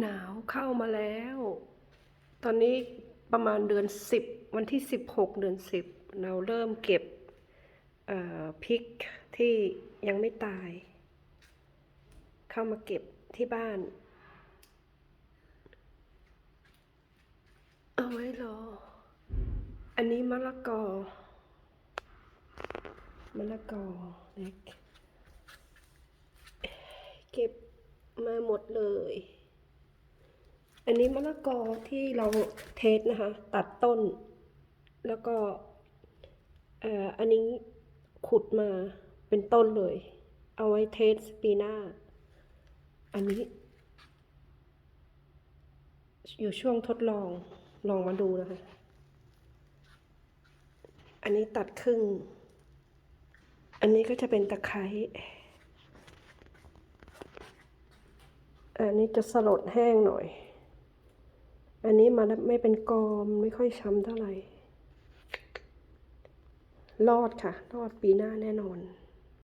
หนาวเข้ามาแล้ว ตอนนี้ประมาณเดือนสิบวันที่สิบหกเดือนสิบเราเริ่มเก็บพริกที่ยังไม่ตาย เข้ามาเก็บที่บ้าน เอาไว้รอ อันนี้มะละกอมะละกอเล็กเก็บมาหมดเลย อันนี้มะละกอที่เราเทสนะคะ ตัดต้น แล้วก็เอ่ออันนี้ขุดมาเป็นต้นเลย เอาไว้เทสปีหน้า อันนี้ อยู่ช่วงทดลองลองมาดูนะคะ อันนี้ตัดครึ่ง อันนี้ก็จะเป็นตะไคร้อันนี้จะสลดแห้งหน่อย อันนี้มาไม่เป็นกอมไม่ค่อยช้ำเท่าไหร่ รอดค่ะ รอดปีหน้าแน่นอน